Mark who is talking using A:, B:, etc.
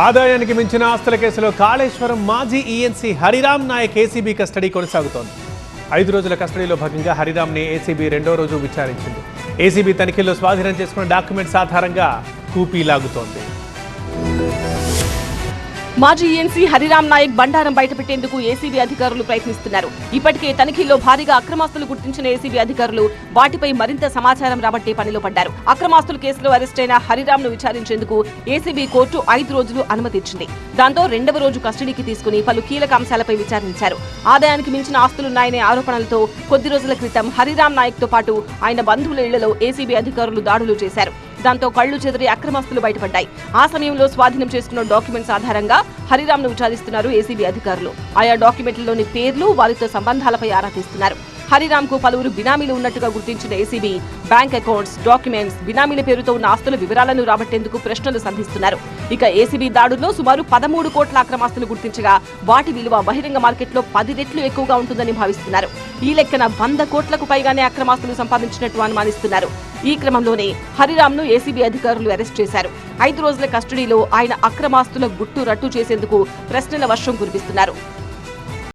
A: ఆదాయానికి మించిన ఆస్తుల కేసులో కాళేశ్వరం మాజీ ENC Hariram Naik ACB custody కొనసాగుతోంది. ఐదు రోజుల కస్టడీలో భాగంగా హరిరామ్ని ఏసీబీ రెండో రోజు విచారించింది. ఏసీబీ తనిఖీల్లో స్వాధీనం చేసుకున్న డాక్యుమెంట్స్ ఆధారంగా కూపీ లాగుతోంది.
B: మాజీ ఎన్సీ హరిరామ్ నాయక్ బండారం బయటపెట్టేందుకు ఏసీబీ అధికారులు ప్రయత్నిస్తున్నారు. ఇప్పటికే తనిఖీలో భారీగా అక్రమాస్తులు గుర్తించిన ఏసీబీ అధికారులు వాటిపై మరింత సమాచారం రాబట్టే పనిలో పడ్డారు. అక్రమాస్తుల కేసులో అరెస్టైన హరిరామ్ను విచారించేందుకు ఏసీబీ కోర్టు ఐదు రోజులు అనుమతిచ్చింది. దాంతో రెండవ రోజు కస్టడీకి తీసుకుని పలు కీలక అంశాలపై విచారించారు. ఆదాయానికి మించిన ఆస్తులున్నాయనే ఆరోపణలతో కొద్ది రోజుల క్రితం హరిరామ్ నాయక్తో పాటు ఆయన బంధువుల ఇళ్ళలో ఏసీబీ అధికారులు దాడులు చేశారు. దాంతో కళ్ళు చెదిరి అక్రమాస్తులు బయటపడ్డాయి. ఆ సమయంలో స్వాధీనం చేసుకున్న డాక్యుమెంట్స్ ఆధారంగా హరిరామ్ను విచారిస్తున్నారు ఏసీబీ అధికారులు. ఆయా డాక్యుమెంట్లలోని పేర్లు వారితో సంబంధాలపై ఆరా తీస్తున్నారు. హరిరామ్కు పలువురు బినామీలు ఉన్నట్టుగా గుర్తించిన ఏసీబీ. బ్యాంక్ అకౌంట్స్ డాక్యుమెంట్స్ బినామీల పేరుతో ఉన్న ఆస్తుల వివరాలను రాబట్టేందుకు ప్రశ్నలు సంధిస్తున్నారు. ఇక ఏసీబీ దాడుల్లో సుమారు పదమూడు కోట్ల అక్రమాస్తులు గుర్తించగా వాటి విలువ బహిరంగ మార్కెట్లో పది రెట్లు ఎక్కువగా ఉంటుందని భావిస్తున్నారు. ఈ లెక్కన వంద కోట్లకు పైగానే అక్రమాస్తులు సంపాదించినట్టు అనుమానిస్తున్నారు. ఈ క్రమంలోనే హరిరామ్ను ఏసీబీ అధికారులు అరెస్ట్ చేశారు. ఐదు రోజుల కస్టడీలో ఆయన అక్రమాస్తుల గుట్టు రట్టు చేసేందుకు ప్రశ్నల వర్షం కురిపిస్తున్నారు.